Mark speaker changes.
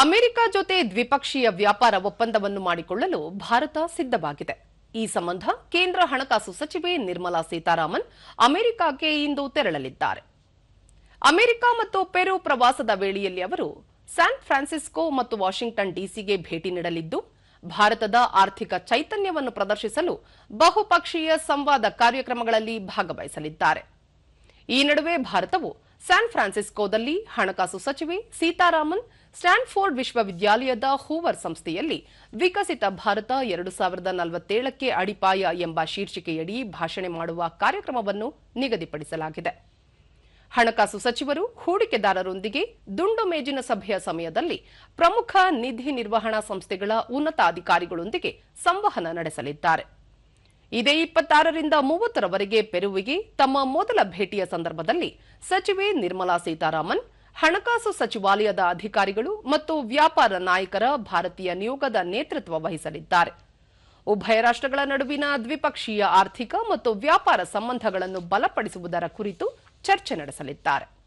Speaker 1: America ಜೊತೆ ದ್ವಿಪಕ್ಷೀಯ ವ್ಯಾಪಾರ ಒಪ್ಪಂದವನ್ನು ಮಾಡಿಕೊಳ್ಳಲು ಭಾರತ ಸಿದ್ಧವಾಗಿದೆ. ಈ ಸಂಬಂಧ ಕೇಂದ್ರ ಹಣಕಾಸು ಸಚಿವೆ ನಿರ್ಮಲಾ ಸೀತಾರಾಮನ್ ಅಮೆರಿಕಕ್ಕೆ ಇಂದು ತೆರಳಲಿದ್ದಾರೆ. ಅಮೆರಿಕ ಮತ್ತು ಪೆರು ಪ್ರವಾಸದ ವೇಳೆಯಲ್ಲಿ ಅವರು ಸ್ಯಾನ್ ಫ್ರಾನ್ಸಿಸ್ಕೋ ಮತ್ತು ವಾಷಿಂಗ್ಟನ್ ಡಿಸಿಗೆ ಭೇಟಿ ನೀಡಲಿದ್ದು, ಭಾರತದ ಆರ್ಥಿಕ ಚೈತನ್ಯವನ್ನು ಪ್ರದರ್ಶಿಸಲು ಬಹುಪಕ್ಷೀಯ ಸಂವಾದ ಕಾರ್ಯಕ್ರಮಗಳಲ್ಲಿ ಭಾಗವಹಿಸಲಿದ್ದಾರೆ. ಈ ನಡುವೆ ಭಾರತವು ಸ್ಯಾನ್ ಫ್ರಾನ್ಸಿಸ್ಕೋದಲ್ಲಿ ಹಣಕಾಸು ಸಚಿವೆ ಸೀತಾರಾಮನ್ ಸ್ಟ್ಯಾನ್ಫೋರ್ಡ್ ವಿಶ್ವವಿದ್ಯಾಲಯದ ಹೂವರ್ ಸಂಸ್ಥೆಯಲ್ಲಿ ವಿಕಸಿತ ಭಾರತ ಎರಡು ಸಾವಿರದ ನಲವತ್ತೇಳಕ್ಕೆ ಅಡಿಪಾಯ ಎಂಬ ಶೀರ್ಷಿಕೆಯಡಿ ಭಾಷಣ ಮಾಡುವ ಕಾರ್ಯಕ್ರಮವನ್ನು ನಿಗದಿಪಡಿಸಲಾಗಿದೆ. ಹಣಕಾಸು ಸಚಿವರು ಹೂಡಿಕೆದಾರರೊಂದಿಗೆ ದುಂಡು ಮೇಜಿನ ಸಭೆಯ ಸಮಯದಲ್ಲಿ ಪ್ರಮುಖ ನಿಧಿ ನಿರ್ವಹಣಾ ಸಂಸ್ಥೆಗಳ ಉನ್ನತಾಧಿಕಾರಿಗಳೊಂದಿಗೆ ಸಂವಹನ ನಡೆಸಲಿದ್ದಾರೆ. ಇದೇ ಇಪ್ಪತ್ತಾರರಿಂದ ಮೂವತ್ತರವರೆಗೆ ಪೆರುವಿಗೆ ತಮ್ಮ ಮೊದಲ ಭೇಟಿಯ ಸಂದರ್ಭದಲ್ಲಿ ಸಚಿವೆ ನಿರ್ಮಲಾ ಸೀತಾರಾಮನ್, ಹಣಕಾಸು ಸಚಿವಾಲಯದ ಅಧಿಕಾರಿಗಳು ಮತ್ತು ವ್ಯಾಪಾರ ನಾಯಕರ ಭಾರತೀಯ ನಿಯೋಗದ ನೇತೃತ್ವ ವಹಿಸಲಿದ್ದಾರೆ. ಉಭಯ ರಾಷ್ಟ್ರಗಳ ನಡುವಿನ ದ್ವಿಪಕ್ಷೀಯ ಆರ್ಥಿಕ ಮತ್ತು ವ್ಯಾಪಾರ ಸಂಬಂಧಗಳನ್ನು ಬಲಪಡಿಸುವುದರ ಕುರಿತು ಚರ್ಚೆ ನಡೆಸಲಿದ್ದಾರೆ.